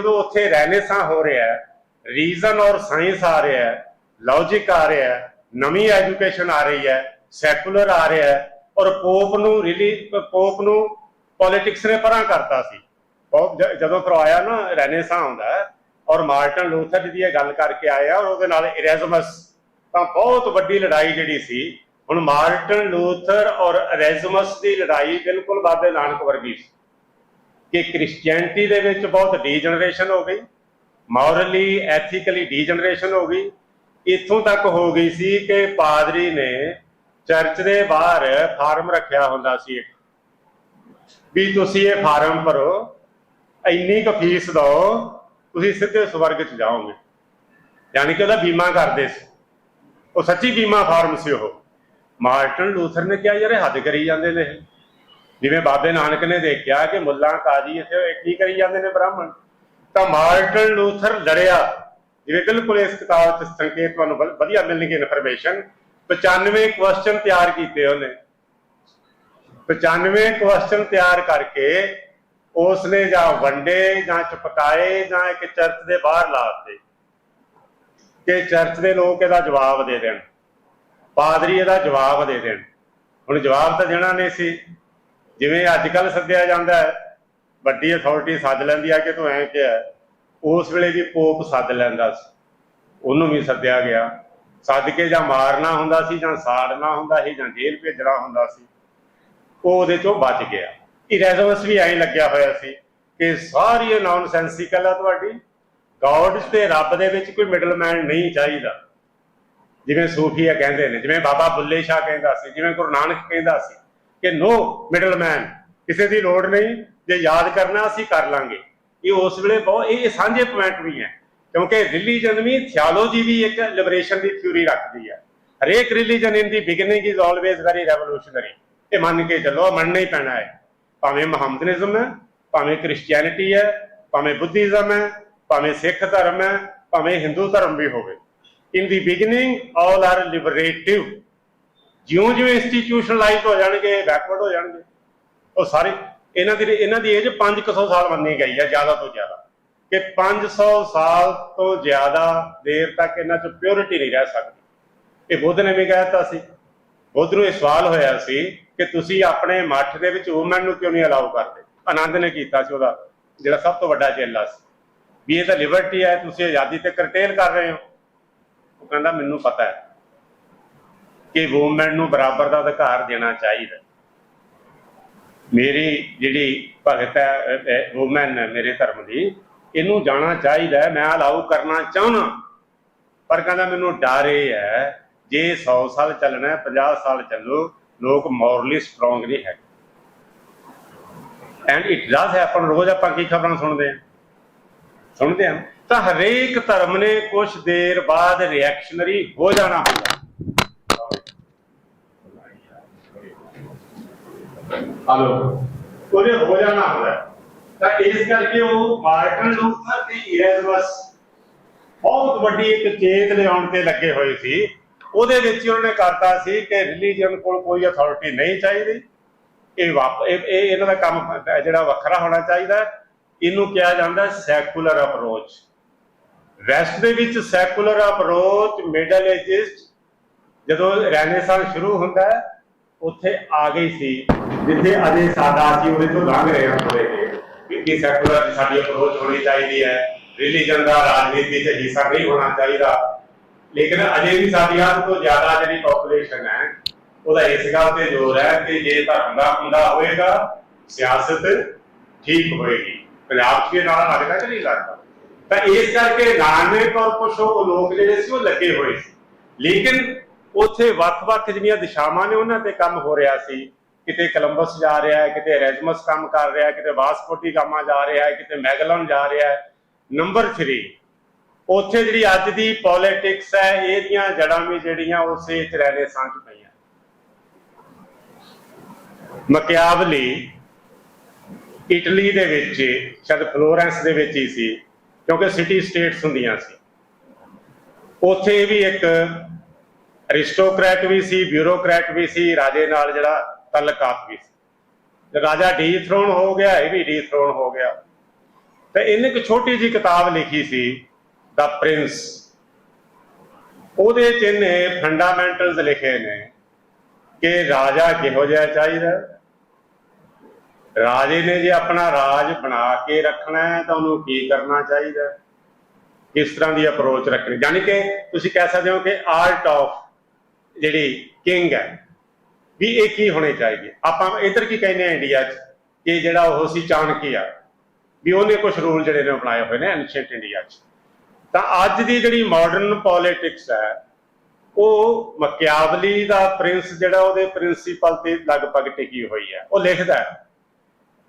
ਜਦੋਂ ਉੱਥੇ ਰੈਨੇਸਾਂ ਹੋ ਰਿਹਾ ਹੈ ਰੀਜ਼ਨ ਔਰ ਸਾਇੰਸ ਆ ਰਿਹਾ ਹੈ ਲੌਜੀਕ ਆ ਰਿਹਾ ਹੈ, ਨਵੀਂ ਐਜੂਕੇਸ਼ਨ ਆ ਰਹੀ ਹੈ ਸੈਕੂਲਰ ਆ ਰਿਹਾ ਹੈ ਔਰ ਪੋਪ ਨੂੰ ਰੀਲੀ ਪੋਪ ਨੂੰ ਪੋਲਿਟਿਕਸ ਨੇ ਪਰਾਂ ਕਰਤਾ ਸੀ। ਪੋਪ ਜਦੋਂ ਫਿਰ ਨਾ, ਰੈਨੇਸਾਂ ਆਉਂਦਾ ਹੈ ਔਰ ਮਾਰਟਨ ਲੂਥਰ ਦੀ ਇਹ ਗੱਲ ਕਰਕੇ ਆਇਆ ਔਰ ਉਹਦੇ ਨਾਲ ਇਰੇਜ਼ਮਸ ਤਾਂ ਬਹੁਤ ਵੱਡੀ ਲੜਾਈ ਜਿਹੜੀ ਸੀ, ਹੁਣ ਮਾਰਟਨ ਲੂਥਰ ਔਰ ਇਰੇਜ਼ਮਸ ਦੀ ਲੜਾਈ ਬਿਲਕੁਲ ਬਾਬੇ ਨਾਨਕ ਵਰਗੀ ਸੀ। ਕਿ ਕ੍ਰਿਸਚੀਅਨਟੀ ਦੇ ਵਿੱਚ ਬਹੁਤ ਡੀਜਨਰੇਸ਼ਨ ਹੋ ਗਈ ਮੋਰਲੀ ਐਥੀਕਲੀ ਡੀਜਨਰੇਸ਼ਨ ਹੋ ਗਈ। ਇੱਥੋਂ ਤੱਕ ਹੋ ਗਈ ਸੀ ਕਿ ਪਾਦਰੀ ਨੇ ਚਰਚ ਦੇ ਬਾਹਰ ਫਾਰਮ ਰੱਖਿਆ ਹੁੰਦਾ ਸੀ ਇੱਕ। ਵੀ ਤੁਸੀਂ ਇਹ ਫਾਰਮ ਭਰੋ, ਇੰਨੀ ਕੁ ਫੀਸ ਦਿਓ, ਤੁਸੀਂ ਸਿੱਧੇ ਸਵਰਗ 'ਚ ਜਾਓਗੇ। ਯਾਨੀ ਕਿ ਉਹਦਾ ਬੀਮਾ ਕਰਦੇ ਸੀ। ਉਹ ਸੱਚੀ ਬੀਮਾ ਫਾਰਮ ਸੀ ਉਹ। ਮਾਰਟਨ ਲੂਥਰ ਨੇ ਕਿਹਾ, ਯਾਰ ਹੱਦ ਕਰੀ ਜਾਂਦੇ ਨੇ ਜਿਵੇਂ ਬਾਬੇ ਨਾਨਕ ਨੇ ਦੇਖਿਆ ਕਿ ਮੁੱਲਾ ਕਾਜੀ ਇੱਥੇ ਕੀ ਕਰੀ ਜਾਂਦੇ ਨੇ ਬ੍ਰਾਹਮਣ? ਤਾਂ ਮਾਰਟਨ ਲੂਥਰ ਲੜਿਆ ਜਿਵੇਂ ਬਿਲਕੁਲ ਇਸ ਕਿਤਾਬ 'ਚ ਸੰਕੇਤ ਤੁਹਾਨੂੰ ਵਧੀਆ ਮਿਲਣਗੇ ਇਨਫੋਰਮੇਸ਼ਨ 95 ਕੁਐਸਚਨ ਤਿਆਰ ਕੀਤੇ ਉਹਨੇ। 95 ਕੁਐਸਚਨ ਤਿਆਰ ਕਰਕੇ ਉਸਨੇ ਜਾਂ ਵੰਡੇ, ਜਾਂ ਚਪਕਾਏ ਜਾਂ ਇੱਕ ਚਰਚ ਦੇ ਬਾਹਰ ਲਾਤੇ ਕਿ ਚਰਚ ਦੇ ਲੋਕ ਇਹਦਾ ਜਵਾਬ ਦੇ ਦੇਣ। ਪਾਦਰੀ ਇਹਦਾ ਜਵਾਬ ਦੇ ਦੇਣ। ਹੁਣ ਜਵਾਬ ਤਾਂ ਦੇਣਾ ਨਹੀਂ ਸੀ। ਜਿਵੇਂ ਅੱਜ ਕੱਲ ਸੱਦਿਆ ਜਾਂਦਾ ਹੈ, ਵੱਡੀ ਅਥਾਰਟੀ ਸੱਦ ਲੈਂਦੀ ਆ ਕਿ ਤੂੰ ਐਂ ਕਿਹਾ ਉਸ ਵੇਲੇ ਵੀ ਪੋਪ ਸੱਦ ਲੈਂਦਾ ਸੀ। ਉਹਨੂੰ ਵੀ ਸੱਦਿਆ ਗਿਆ। ਸੱਦ ਕੇ ਜਾਂ ਮਾਰਨਾ ਹੁੰਦਾ ਸੀ ਜਾਂ ਸਾੜਨਾ ਹੁੰਦਾ ਸੀ ਜਾਂ ਜੇਲ੍ਹ ਭੇਜਣਾ ਹੁੰਦਾ ਸੀ, ਉਹ ਉਹਦੇ ਚੋਂ ਬਚ ਗਿਆ। ਇਰੇਜ਼ਮਸ ਵੀ ਐਂ ਲੱਗਿਆ ਹੋਇਆ ਸੀ ਕਿ ਸਾਰੀ ਇਹ ਨੌਨਸੈਂਸਿਕਲ ਆ ਤੁਹਾਡੀ। ਗੋਡ ਤੇ ਰੱਬ ਦੇ ਵਿੱਚ ਕੋਈ ਮਿਡਲਮੈਨ ਨਹੀਂ ਚਾਹੀਦਾ। ਜਿਵੇਂ ਸੂਫੀਆ ਕਹਿੰਦੇ ਨੇ, ਜਿਵੇਂ ਬਾਬਾ ਬੁੱਲੇ ਸ਼ਾਹ ਕਹਿੰਦਾ ਸੀ, ਜਿਵੇਂ ਗੁਰੂ ਨਾਨਕ ਕਹਿੰਦਾ ਸੀ ਕਿ ਨੋ ਮਿਡਲਮੈਨ ਕਿਸੇ ਦੀ ਲੋੜ ਨਹੀਂ, ਜੇ ਯਾਦ ਕਰਨਾ ਅਸੀਂ ਕਰ ਲਾਂਗੇ। ਇਹ ਉਸ ਵੇਲੇ ਬਹੁਤ, ਇਹ ਸਾਂਝੇ ਪੁਆਇੰਟ ਵੀ ਹੈ। ਕਿਉਂਕਿ ਰਿਲੀਜਨ ਥਿਓਲੋਜੀ ਵੀ ਇੱਕ ਲਿਬਰੇਸ਼ਨ ਦੀ ਥਿਊਰੀ ਰੱਖਦੀ ਹੈ। ਹਰੇਕ religion in the beginning is always very revolutionary ਇਹ ਮੰਨ ਕੇ ਚੱਲੋ ਮੰਨਣਾ ਹੀ ਪੈਣਾ ਹੈ। ਭਾਵੇਂ ਮੁਹੰਮਦਨਿਜ਼ਮ ਹੈ, ਭਾਵੇਂ ਕ੍ਰਿਸਚੀਅਨਿਟੀ ਹੈ, ਭਾਵੇਂ ਬੁੱਧੀਜ਼ਮ ਹੈ, ਭਾਵੇਂ ਸਿੱਖ ਧਰਮ ਹੈ, ਭਾਵੇਂ ਹਿੰਦੂ ਧਰਮ ਵੀ ਹੋਵੇ। ਇਨ ਦੀ ਬਿਗਨਿੰਗ ਆਲ ਆਰ ਲਿਬਰੇਟਿਵ ਜਿਉਂ ਜਿਉਂ ਇੰਸਟੀਟਿਊਸ਼ਨਲਾਈਜ਼ ਹੋ ਜਾਣਗੇ ਬੈਕਵਰਡ ਹੋ ਜਾਣਗੇ, ਉਹ ਸਾਰੇ ਇਹਨਾਂ ਦੀ ਇਹਨਾਂ ਦੀ ਏਜ 500 ਸਾਲ ਮੰਨੀ ਗਈ ਹੈ, ਜ਼ਿਆਦਾ ਤੋਂ ਜ਼ਿਆਦਾ। ਕਿ 500 ਸਾਲ ਤੋਂ ਜ਼ਿਆਦਾ ਦੇਰ ਤੱਕ ਇਹਨਾਂ 'ਚ ਪਿਓਰਿਟੀ ਨਹੀਂ ਰਹਿ ਸਕਦੀ। ਇਹ ਬੁੱਧ ਨੇ ਵੀ ਕਹਿਤਾ ਸੀ। ਬੁੱਧ ਨੂੰ ਇਹ ਸਵਾਲ ਹੋਇਆ ਸੀ ਕਿ ਤੁਸੀਂ ਆਪਣੇ ਮੱਠ ਦੇ ਵਿੱਚ ਵੂਮਨ ਨੂੰ ਕਿਉਂ ਨਹੀਂ ਅਲਾਉ ਕਰਦੇ? ਆਨੰਦ ਨੇ ਕੀਤਾ ਸੀ ਉਹਦਾ, ਜਿਹੜਾ ਸਭ ਤੋਂ ਵੱਡਾ ਚੇਲਾ ਸੀ। ਵੀ ਇਹ ਤਾਂ ਲਿਬਰਟੀ ਹੈ, ਤੁਸੀਂ ਆਜ਼ਾਦੀ ਤੇ ਕਰਟੇਲ ਕਰ ਰਹੇ ਹੋ। ਉਹ ਕਹਿੰਦਾ, ਮੈਨੂੰ ਪਤਾ ਹੈ। ਕਿ ਵੂਮਨ ਨੂੰ ਬਰਾਬਰ ਦਾ ਅਧਿਕਾਰ ਦੇਣਾ ਚਾਹੀਦਾ। ਮੇਰੀ ਜਿਹੜੀ ਭਗਤ ਹੈ ਵੂਮਨ ਮੇਰੇ ਧਰਮ ਦੀ, ਇਹਨੂੰ ਜਾਣਾ ਚਾਹੀਦਾ ਮੈਂ ਅਲਾਉ ਕਰਨਾ ਚਾਹਣਾ ਪਰ ਕਹਿੰਦਾ ਮੈਨੂੰ ਡਰ ਇਹ ਹੈ, ਜੇ 100 ਸਾਲ ਚੱਲਣਾ ਹੈ 50 ਸਾਲ ਚੱਲੋ, ਲੋਕ ਮੋਰਲੀ ਸਟਰੋਂਗ ਨਹੀਂ ਹੈ ਐਂਡ ਇਟ ਡਸ ਹੈਪਨ ਰੋਜ਼ ਆਪਾਂ ਕੀ ਖਬਰਾਂ ਸੁਣਦੇ ਹਾਂ? ਸੁਣਦੇ ਹਾਂ। ਤਾਂ ਹਰੇਕ ਧਰਮ ਨੇ ਕੁਝ ਦੇਰ ਬਾਅਦ ਰਿਐਕਸ਼ਨਰੀ ਹੋ ਜਾਣਾ ਹੁੰਦਾ। ਹਲੋ। ਉਹਦੇ ਹੋ ਜਾਣਾ ਹੁੰਦਾ ਤਾਂ ਇਸ ਕਰਕੇ ਉਹ ਮਾਰਟਨ ਲੂਥਰ ਤੇ ਇਰੇਜ਼ਮਸ ਬਹੁਤ ਵੱਡੀ ਇੱਕ ਚੇਤ ਲਿਆਉਣ ਤੇ ਲੱਗੇ ਹੋਏ ਸੀ। ਉਹਦੇ ਵਿੱਚ ਉਹਨਾਂ ਨੇ ਕਰਤਾ ਸੀ ਕਿ ਰਿਲੀਜੀਅਨ ਕੋਲ ਕੋਈ ਅਥਾਰਟੀ ਨਹੀਂ ਚਾਹੀਦੀ। ਇਹ ਇਹ ਇਹਨਾਂ ਦਾ ਕੰਮ ਜਿਹੜਾ ਵੱਖਰਾ ਹੋਣਾ ਚਾਹੀਦਾ। ਇਹਨੂੰ ਕਿਹਾ ਜਾਂਦਾ ਸੈਕੂਲਰ ਅਪਰੋਚ ਵੈਸਟ ਦੇ ਵਿੱਚ ਸੈਕੂਲਰ ਅਪਰੋਚ ਮਿਡਲ ਏਜਸ ਜਦੋਂ ਰੈਨੇਸਾਂਸ ਸ਼ੁਰੂ ਹੁੰਦਾ ਹੈ ਉੱਥੇ ਆ ਗਈ ਸੀ, ਜਿੱਥੇ ਅਜੇ ਸਾਦਾ ਸੀ ਉਹਦੇ ਤੋਂ ਲੰਘ ਰਹੇ ਹਾਂ ਥੋੜੇ ਜਿਹੇ ਕਿ ਸੈਕੂਲਰ ਸਾਡੀ ਅਪਰੋਚ ਹੋਣੀ ਚਾਹੀਦੀ ਹੈ। ਰਿਲੀਜਨ ਦਾ, ਰਾਜਨੀਤੀ 'ਚ ਹਿੱਸਾ ਨਹੀਂ ਹੋਣਾ ਚਾਹੀਦਾ। ਲੇਕਿਨ ਅਜੇ ਵੀ ਸਾਡੀ ਅੱਧ ਤੋਂ ਜ਼ਿਆਦਾ ਜਿਹੜੀ ਪੋਪੂਲੇਸ਼ਨ ਹੈ, ਉਹਦਾ ਇਸ ਗੱਲ ਤੇ ਜ਼ੋਰ ਹੈ ਕਿ ਜੇ ਧਰਮ ਦਾ ਹੁੰਦਾ ਹੋਏਗਾ, ਸਿਆਸਤ ਠੀਕ ਹੋਏਗੀ। ਪੰਜਾਬ 'ਚ ਵੀ ਨਾਲ ਲੱਗਦਾ ਕਿ ਨਹੀਂ ਲੱਗਦਾ। ਤਾਂ ਇਸ ਕਰਕੇ ਨਾਨਕ ਔਰ ਕੁਛ ਉਹ ਲੋਕ ਜਿਹੜੇ ਸੀ, ਉਹ ਲੱਗੇ ਹੋਏ ਸੀ। ਲੇਕਿਨ ਉੱਥੇ ਵੱਖ-ਵੱਖ ਜਿਹੜੀਆਂ ਦਿਸ਼ਾਵਾਂ ਨੇ ਉਹਨਾਂ ਤੇ ਕੰਮ ਹੋ ਰਿਹਾ ਸੀ। ਕਿਤੇ ਕੋਲੰਬਸ ਜਾ ਰਿਹਾ ਹੈ, ਕਿਤੇ ਰੈਜ਼ਮਸ ਕੰਮ ਕਰ ਰਿਹਾ ਹੈ, ਕਿਤੇ ਵਾਸਕੋਟੀ ਗਾਮਾ ਜਾ ਰਿਹਾ ਹੈ, ਕਿਤੇ ਮੈਗਲਨ ਜਾ ਰਿਹਾ ਹੈ। ਨੰਬਰ 3 ਉੱਥੇ ਜਿਹੜੀ ਅੱਜ ਦੀ ਪੋਲਿਟਿਕਸ ਹੈ, ਇਹਦੀਆਂ ਜੜਾਂ ਵੀ ਜਿਹੜੀਆਂ ਉਸੇ ਚ ਰੈਨੇਸਾਂਸ ਪਈਆਂ। ਮਕਿਆਵਲੀ ਇਟਲੀ ਦੇ ਵਿੱਚ, ਸ਼ਾਇਦ ਫਲੋਰੈਂਸ ਦੇ ਵਿੱਚ ਹੀ ਸੀ, ਕਿਉਂਕਿ ਸਿਟੀ ਸਟੇਟਸ ਹੁੰਦੀਆਂ ਸੀ। ਉੱਥੇ ਵੀ ਇੱਕ ਅਰਿਸਟੋਕ੍ਰੈਟ ਵੀ ਸੀ, ਬਿਊਰੋਕ੍ਰੈਟ ਵੀ ਸੀ, ਰਾਜੇ ਨਾਲ ਜਿਹੜਾ ਤਲਕਾਤ ਵੀ ਸੀ। ਰਾਜਾ ਡੀਥਰੋਨ ਹੋ ਗਿਆ, ਇਹ ਵੀ ਡੀਥਰੋਨ ਹੋ ਗਿਆ। ਤੇ ਇਹਨੇ ਇੱਕ ਛੋਟੀ ਜੀ ਕਿਤਾਬ ਲਿਖੀ ਸੀ, ਦਾ ਪ੍ਰਿੰਸ। ਉਹਦੇ ਚ ਇਹਨੇ ਫੰਡਾਮੈਂਟਲਸ ਲਿਖੇ ਨੇ ਕਿ ਰਾਜਾ ਕਿਹੋ ਜਿਹਾ ਚਾਹੀਦਾ। ਰਾਜੇ ਨੇ ਜੇ ਆਪਣਾ ਰਾਜ ਬਣਾ ਕੇ ਰੱਖਣਾ ਹੈ, ਤਾਂ ਉਹਨੂੰ ਕੀ ਕਰਨਾ ਚਾਹੀਦਾ? ਕਿਸ ਤਰ੍ਹਾਂ ਦੀ ਅਪਰੋਚ ਰੱਖਣੀ? ਯਾਨੀ ਕਿ ਤੁਸੀਂ ਕਹਿ ਸਕਦੇ ਹੋ ਕਿ ਆਰਟ ਆਫ ਜਿਹੜੀ ਕਿੰਗ ਹੈ, ਵੀ ਇਹ ਕੀ ਹੋਣੇ ਚਾਹੀਦੇ? ਆਪਾਂ ਇਧਰ ਕੀ ਕਹਿੰਦੇ ਆ ਇੰਡੀਆ 'ਚ? ਕਿ ਜਿਹੜਾ ਉਹ ਸੀ ਚਾਣਕੀਆ ਵੀ ਉਹਨੇ ਕੁਝ ਰੂਲ ਜਿਹੜੇ ਨੇ ਬਣਾਏ ਹੋਏ ਨੇ ਐਂਸ਼ੀਅੰਟ ਇੰਡੀਆ 'ਚ। ਤਾਂ ਅੱਜ ਦੀ ਜਿਹੜੀ ਮਾਡਰਨ ਪੋਲਿਟਿਕਸ ਹੈ, ਉਹ ਮਕਿਆਵਲੀ ਦਾ ਪ੍ਰਿੰਸ ਜਿਹੜਾ ਉਹਦੇ ਪ੍ਰਿੰਸੀਪਲ ਤੇ ਲਗਭਗ ਟਿਕੀ ਹੋਈ ਹੈ। ਉਹ ਲਿਖਦਾ ਹੈ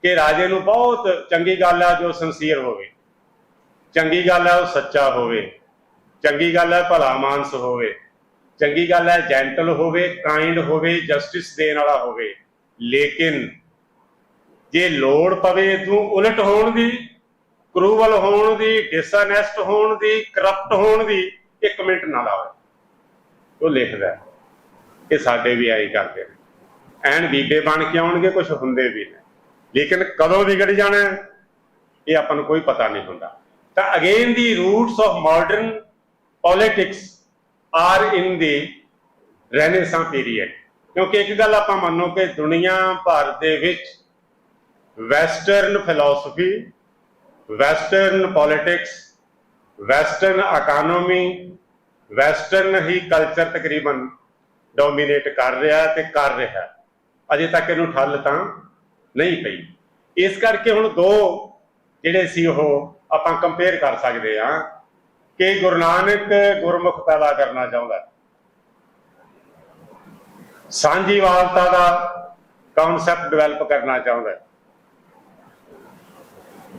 ਕਿ ਰਾਜੇ ਨੂੰ ਬਹੁਤ ਚੰਗੀ ਗੱਲ ਹੈ ਜੋ ਸੰਸੀਅਰ ਹੋਵੇ। ਚੰਗੀ ਗੱਲ ਹੈ ਉਹ ਸੱਚਾ ਹੋਵੇ। ਚੰਗੀ ਗੱਲ ਹੈ ਭਲਾ ਮਾਨਸ ਹੋਵੇ। ਚੰਗੀ ਗੱਲ ਹੈ ਜੈਂਟਲ ਹੋਵੇ ਕਾਈਂਡ ਹੋਵੇ ਜਸਟਿਸ ਦੇਣ ਵਾਲਾ ਹੋਵੇ। ਲੇਕਿਨ ਜੇ ਲੋੜ ਪਵੇ ਤੂੰ ਉਲਟ ਹੋਣ ਦੀ ਕਰੂਵਲ ਹੋਣ ਦੀ ਡਿਸਨੈਸਟ ਹੋਣ ਦੀ ਕਰਪਟ ਹੋਣ ਦੀ, ਇੱਕ ਮਿੰਟ ਨਾ ਲਾਵੇ ਉਹ ਲਿਖਦਾ ਹੈ ਸਾਡੇ ਵੀ ਆਈ ਕਰਦੇ ਨੇ। ਐਨ ਬੀਬੇ ਬਣ ਕੇ ਆਉਣਗੇ ਕੁਝ ਹੁੰਦੇ ਵੀ ਨੇ। ਲੇਕਿਨ ਕਦੋਂ ਵਿਗੜ ਜਾਣਾ ਇਹ ਆਪਾਂ ਨੂੰ ਕੋਈ ਪਤਾ ਨਹੀਂ ਹੁੰਦਾ। ਤਾਂ again the roots of modern politics are in the Renaissance period. ਕਿਉਂਕਿ ਇੱਕ ਗੱਲ ਆਪਾਂ ਮੰਨੋ ਕਿ ਦੁਨੀਆ ਭਰ ਦੇ ਵਿੱਚ western philosophy western politics western economy western ਹੀ ਕਲਚਰ ਤਕਰੀਬਨ ਡੋਮੀਨੇਟ ਕਰ ਰਿਹਾ ਤੇ ਕਰ ਰਿਹਾ। ਅਜੇ ਤੱਕ ਇਹਨੂੰ ਠੱਲ ਤਾਂ ਨਹੀਂ ਪਈ। ਇਸ ਕਰਕੇ ਹੁਣ ਦੋ ਜਿਹੜੇ ਸੀ ਉਹ ਆਪਾਂ ਕੰਪੇਅਰ ਕਰ ਸਕਦੇ ਹਾਂ। ਕਿ ਗੁਰੂ ਨਾਨਕ ਗੁਰਮੁਖ ਪੈਦਾ ਕਰਨਾ ਚਾਹੁੰਦਾ ਹੈ। ਸਾਂਝੀਵਾਲਤਾ ਦਾ ਕਨਸੈਪਟ ਡਿਵੈਲਪ ਕਰਨਾ ਚਾਹੁੰਦਾ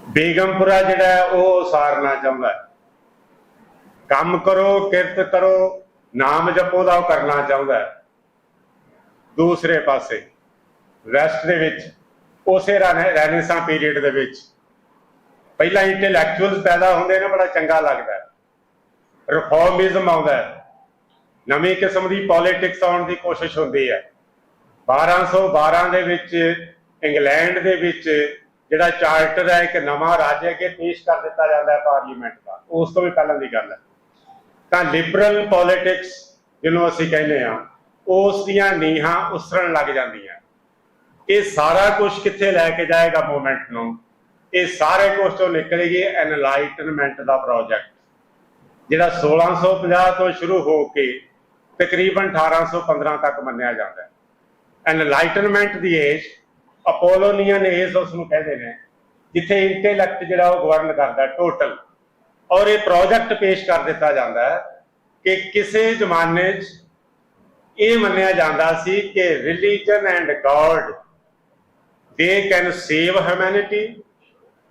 ਬੇਗਮਪੁਰਾ ਜਿਹੜਾ ਉਹ ਸਾਰਨਾ ਚਾਹੁੰਦਾ ਕੰਮ ਕਰੋ, ਕਿਰਤ ਕਰੋ, ਨਾਮ ਜਪੋ ਦਾ ਉਹ ਕਰਨਾ ਚਾਹੁੰਦਾ ਦੂਸਰੇ ਪਾਸੇ, ਵੈਸਟ ਦੇ ਵਿੱਚ, ਉਸੇ ਰੈਨੇਸਾਂ ਪੀਰੀਅਡ ਦੇ ਵਿੱਚ। ਪਹਿਲਾਂ ਇੰਟੈਲੈਕਚੁਅਲਸ ਪੈਦਾ ਹੁੰਦੇ ਨੇ, ਬੜਾ ਚੰਗਾ ਲੱਗਦਾ ਰਿਫਾਰਮਿਜ਼ਮ ਆਉਂਦਾ ਹੈ। ਨਵੀਂ ਕਿਸਮ ਦੀ ਪੋਲਿਟਿਕਸ ਆਉਣ ਦੀ ਕੋਸ਼ਿਸ਼ ਹੁੰਦੀ ਹੈ। 1212 ਦੇ ਵਿੱਚ ਇੰਗਲੈਂਡ ਦੇ ਵਿੱਚ ਜਿਹੜਾ ਚਾਰਟਰ ਹੈ, ਇੱਕ ਨਵਾਂ ਰਾਜ ਹੈ ਕਿ ਪੇਸ਼ ਕਰ ਦਿੱਤਾ ਜਾਂਦਾ ਹੈ ਪਾਰਲੀਮੈਂਟ ਦਾ। ਉਸ ਤੋਂ ਵੀ ਪਹਿਲਾਂ ਦੀ ਗੱਲ ਹੈ। ਤਾਂ ਲਿਬਰਲ ਪੋਲਿਟਿਕਸ ਜਿਹਨੂੰ ਅਸੀਂ ਕਹਿੰਦੇ ਆ ਉਸ ਦੀਆਂ ਨੀਹਾਂ ਉਸਰਨ ਲੱਗ ਜਾਂਦੀਆਂ। ਇਹ ਸਾਰਾ ਕੁਝ ਕਿੱਥੇ ਲੈ ਕੇ ਜਾਏਗਾ ਮੂਵਮੈਂਟ ਨੂੰ? ਇਹ ਸਾਰੇ ਕੁਝ ਤੋਂ ਨਿਕਲੇਗੀ ਐਨਲਾਈਟਨਮੈਂਟ ਦਾ ਪ੍ਰੋਜੈਕਟ ਜਿਹੜਾ 1650 ਤੋਂ ਸ਼ੁਰੂ ਹੋ ਕੇ ਤਕਰੀਬਨ 1815 ਤੱਕ ਮੰਨਿਆ ਜਾਂਦਾ ਹੈ। ਐਨਲਾਈਟਨਮੈਂਟ ਦੀ ਏਜ ਅਪੋਲੋਨੀਅਨ ਏਜ ਉਸ ਨੂੰ ਕਹਿੰਦੇ ਨੇ, ਜਿੱਥੇ ਇੰਟੈਲੈਕਟ ਜਿਹੜਾ ਉਹ ਗਵਰਨ ਕਰਦਾ ਟੋਟਲ ਔਰ ਇਹ ਪ੍ਰੋਜੈਕਟ ਪੇਸ਼ ਕਰ ਦਿੱਤਾ ਜਾਂਦਾ ਹੈ ਕਿ ਕਿਸੇ ਜ਼ਮਾਨੇ 'ਚ ਇਹ ਮੰਨਿਆ ਜਾਂਦਾ ਸੀ ਕਿ religion and God they can save humanity,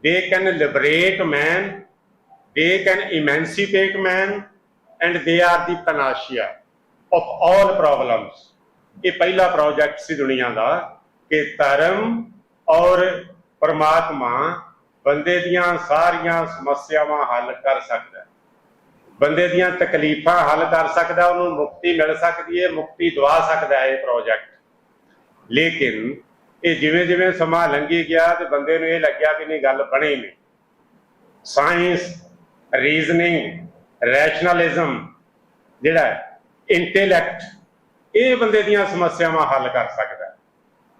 they can liberate man they can emancipate man and they are the panacea of all problems. ਇਹ ਪਹਿਲਾ ਪ੍ਰੋਜੈਕਟ ਸੀ ਦੁਨੀਆ ਦਾ ਕਿ ਧਰਮ ਔਰ ਪਰਮਾਤਮਾ ਬੰਦੇ ਦੀਆਂ ਸਾਰੀਆਂ ਸਮੱਸਿਆਵਾਂ ਹੱਲ ਕਰ ਸਕਦਾ ਬੰਦੇ ਦੀਆਂ ਤਕਲੀਫਾਂ ਹੱਲ ਕਰ ਸਕਦਾ, ਉਹਨੂੰ ਮੁਕਤੀ ਮਿਲ ਸਕਦੀ ਹੈ, ਮੁਕਤੀ ਦਵਾ ਸਕਦਾ ਹੈ ਇਹ ਪ੍ਰੋਜੈਕਟ ਲੇਕਿਨ ਇਹ ਜਿਵੇਂ ਜਿਵੇਂ ਸਮਾਂ ਲੰਘੀ ਗਿਆ ਤੇ ਬੰਦੇ ਨੂੰ ਇਹ ਲੱਗਿਆ ਕਿ ਨਹੀਂ, ਗੱਲ ਬਣੀ ਨਹੀਂ। ਸਾਇੰਸ ਰੀਜ਼ਨਿੰਗ ਰੈਸ਼ਨਲਿਜ਼ਮ ਜਿਹੜਾ ਇੰਟੈਲੈਕਟ ਇਹ ਬੰਦੇ ਦੀਆਂ ਸਮੱਸਿਆਵਾਂ ਹੱਲ ਕਰ ਸਕਦਾ ਹੈ।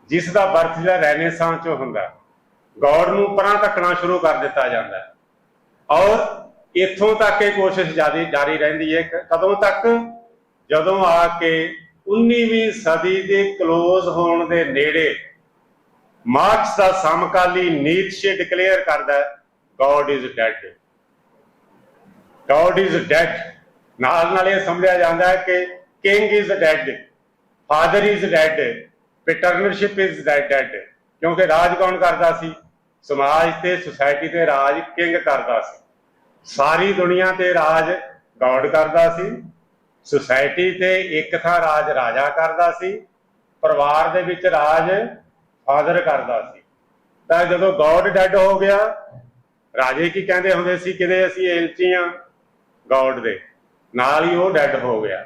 ਜਿਸ ਦਾ ਬਰਥ ਜਿਹੜਾ ਰੈਨੇਸਾਂ ਚੋਂ ਹੁੰਦਾ ਗੌਡ ਨੂੰ ਪਰਾਂ ਧੱਕਣਾ ਸ਼ੁਰੂ ਕਰ ਦਿੱਤਾ ਜਾਂਦਾ ਔਰ ਇੱਥੋਂ ਤੱਕ ਇਹ ਕੋਸ਼ਿਸ਼ ਜਾਰੀ ਜਾਰੀ ਰਹਿੰਦੀ ਹੈ ਕਦੋਂ ਤੱਕ? ਜਦੋਂ ਆ ਕੇ 19ਵੀਂ ਸਦੀ ਦੇ ক্লোਜ਼ ਹੋਣ ਦੇ ਨੇੜੇ ਮਾਰਕਸ ਦਾ ਸਮਕਾਲੀ ਨੀਤਸ਼ੇ ਡਿਕਲੇਅਰ ਕਰਦਾ God is dead God is dead ਨਾਲ ਨਾਲ ਇਹ ਸਮਝਿਆ ਜਾਂਦਾ ਹੈ ਕਿ king is dead father is dead partnership is dead ਕਿਉਂਕਿ ਰਾਜ ਕੌਣ ਕਰਦਾ ਸੀ? ਸਮਾਜ ਤੇ ਸੁਸਾਇਟੀ ਤੇ ਰਾਜ ਕਿੰਗ ਕਰਦਾ ਸੀ। ਸਾਰੀ ਦੁਨੀਆ ਤੇ ਰਾਜ ਗੋਡ ਕਰਦਾ ਸੀ। ਸੁਸਾਇਟੀ ਤੇ ਇੱਕ ਥਾਂ ਰਾਜ ਰਾਜਾ ਕਰਦਾ ਸੀ। ਪਰਿਵਾਰ ਦੇ ਵਿੱਚ ਰਾਜ ਫਾਦਰ ਕਰਦਾ ਸੀ। ਤਾਂ ਜਦੋਂ ਗੋਡ ਡੈਡ ਹੋ ਗਿਆ, ਰਾਜੇ ਕੀ ਕਹਿੰਦੇ ਹੁੰਦੇ ਸੀ? ਕਿਤੇ ਅਸੀਂ ਏਲਚੀ ਆ ਗੋਡ ਦੇ। ਨਾਲ ਹੀ ਉਹ ਡੈਡ ਹੋ ਗਿਆ।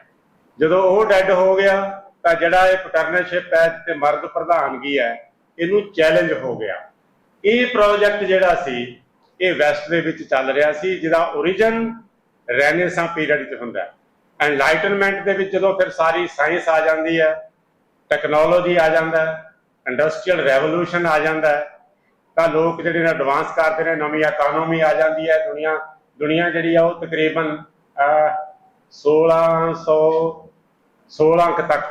ਜਦੋਂ ਉਹ ਡੈਡ ਹੋ ਗਿਆ, ਤਾਂ ਜਿਹੜਾ ਇਹ ਪਾਰਟਨਰਸ਼ਿਪ ਹੈ ਤੇ ਮਰਦ ਪ੍ਰਧਾਨਗੀ ਹੈ, ਇਹਨੂੰ ਚੈਲੰਜ ਹੋ ਗਿਆ। ਇਹ ਪ੍ਰੋਜੈਕਟ ਜਿਹੜਾ ਸੀ, ਇਹ ਵੈਸਟ ਦੇ ਵਿੱਚ ਚੱਲ ਰਿਹਾ ਸੀ, ਜਿਹਦਾ origin ਰੈਨੇਸਾਂ ਪੀਰੀਅਡ 'ਚ ਹੁੰਦਾ ਹੈ। ਐਨਲਾਈਟਨਮੈਂਟ ਦੇ ਵਿੱਚ ਜਦੋਂ ਫਿਰ ਸਾਰੀ ਸਾਇੰਸ ਆ ਜਾਂਦੀ ਹੈ ਟੈਕਨੋਲੋਜੀ ਆ ਜਾਂਦਾ ਹੈ ਇੰਡਸਟਰੀਅਲ ਰੈਵੋਲੂਸ਼ਨ ਆ ਜਾਂਦਾ ਹੈ, ਤਾਂ ਲੋਕ ਜਿਹੜੇ ਨੇ ਐਡਵਾਂਸ ਕਰਦੇ ਨੇ, ਨਵੀਂ ਇਕਨੋਮੀ ਆ ਜਾਂਦੀ ਹੈ, ਦੁਨੀਆ ਦੁਨੀਆ ਜਿਹੜੀ ਆ ਉਹ ਤਕਰੀਬਨ ਅਹ, 1600 16 ਅੰਕ ਤੱਕ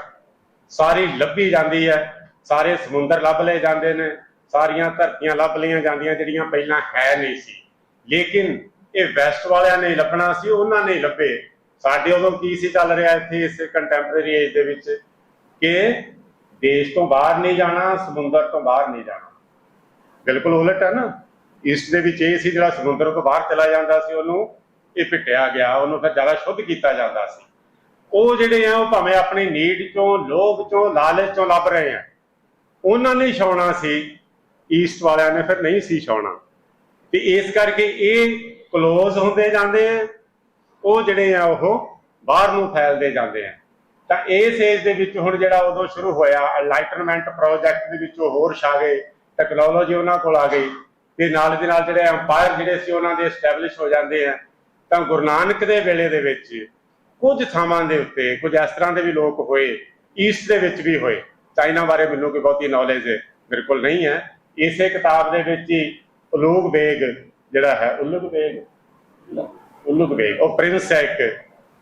ਸਾਰੀ ਲੱਭੀ ਜਾਂਦੀ ਹੈ। ਸਾਰੇ ਸਮੁੰਦਰ ਲੱਭ ਲਏ ਜਾਂਦੇ ਨੇ। ਸਾਰੀਆਂ ਧਰਤੀਆਂ ਲੱਭ ਲਈਆਂ ਜਾਂਦੀਆਂ ਜਿਹੜੀਆਂ ਪਹਿਲਾਂ ਹੈ ਨਹੀਂ ਸੀ। ਲੇਕਿਨ ਇਹ ਵੈਸਟ ਵਾਲਿਆਂ ਨੇ ਲੱਭਣਾ ਸੀ ਉਹਨਾਂ ਨੇ ਲੱਭੇ। ਸਾਡੇ ਉਦੋਂ ਕੀ ਸੀ ਚੱਲ ਰਿਹਾ ਇੱਥੇ ਇਸ ਕੰਟੈਂਪਰੇਰੀ ਏਜ ਦੇ ਵਿੱਚ? ਕਿ ਦੇਸ਼ ਤੋਂ ਬਾਹਰ ਨਹੀਂ ਜਾਣਾ ਸਮੁੰਦਰ ਤੋਂ ਬਾਹਰ ਨਹੀਂ ਜਾਣਾ। ਬਿਲਕੁਲ ਉਲਟ ਹੈ ਨਾ। ਈਸਟ ਦੇ ਵਿੱਚ ਇਹ ਸੀ ਜਿਹੜਾ ਸਮੁੰਦਰ ਤੋਂ ਬਾਹਰ ਚਲਾ ਜਾਂਦਾ ਸੀ ਉਹਨੂੰ, ਇਹ ਪਿੱਟਿਆ ਗਿਆ, ਉਹਨੂੰ ਫਿਰ ਜ਼ਿਆਦਾ ਸ਼ੁੱਧ ਕੀਤਾ ਜਾਂਦਾ ਸੀ। ਉਹ ਜਿਹੜੇ ਆ, ਉਹ ਭਾਵੇਂ ਆਪਣੀ ਨੀਡ ਚੋਂ, ਲੋਭ ਚੋਂ, ਲਾਲਚ ਚੋਂ ਲੱਭ ਰਹੇ ਆ। ਉਹਨਾਂ ਨੇ ਛਾਉਣਾ ਸੀ ਈਸਟ ਵਾਲਿਆਂ ਨੇ ਫਿਰ ਨਹੀਂ ਸੀ ਛਾਉਣਾ। ਤੇ ਇਸ ਕਰਕੇ ਇਹ ক্লোਜ਼ ਹੁੰਦੇ ਜਾਂਦੇ ਆ, ਉਹ ਜਿਹੜੇ ਆ, ਉਹ ਬਾਹਰ ਨੂੰ ਫੈਲਦੇ ਜਾਂਦੇ ਆ। ਤਾਂ ਇਸ ਏਜ ਦੇ ਵਿੱਚ ਹੁਣ ਜਿਹੜਾ ਉਦੋਂ ਸ਼ੁਰੂ ਹੋਇਆ ਐਨਲਾਈਟਨਮੈਂਟ ਪ੍ਰੋਜੈਕਟ ਦੇ ਵਿੱਚ ਉਹ ਹੋਰ ਛਾ ਗਏ ਟੈਕਨੋਲੋਜੀ ਉਹਨਾਂ ਕੋਲ ਆ ਗਈ। ਤੇ ਨਾਲ ਦੇ ਨਾਲ ਜਿਹੜੇ ਐਮਪਾਇਰ ਜਿਹੜੇ ਸੀ ਉਹਨਾਂ ਦੇ ਐਸਟੈਬਲਿਸ਼ ਹੋ ਜਾਂਦੇ ਆ, ਤਾਂ ਗੁਰੂ ਨਾਨਕ ਦੇ ਵੇਲੇ ਦੇ ਵਿੱਚ ਕੁਝ ਥਾਵਾਂ ਦੇ ਉੱਤੇ ਕੁਝ ਇਸ ਤਰ੍ਹਾਂ ਦੇ ਵੀ ਲੋਕ ਹੋਏ ਈਸਟ ਦੇ ਵਿੱਚ ਵੀ ਹੋਏ। ਚਾਈਨਾ ਬਾਰੇ ਮੈਨੂੰ ਕੋਈ ਬਹੁਤੀ ਨੌਲੇਜ ਮੇਰੇ ਕੋਲ ਨਹੀਂ ਹੈ। ਇਸੇ ਕਿਤਾਬ ਦੇ ਵਿੱਚ ਹੀ ਉਲੂਗ ਬੇਗ ਜਿਹੜਾ ਹੈ, ਉਲੂਗ ਬੇਗ? ਉਲੂਗ ਬੇਗ, ਉਹ ਪ੍ਰਿੰਸ ਹੈ ਇੱਕ।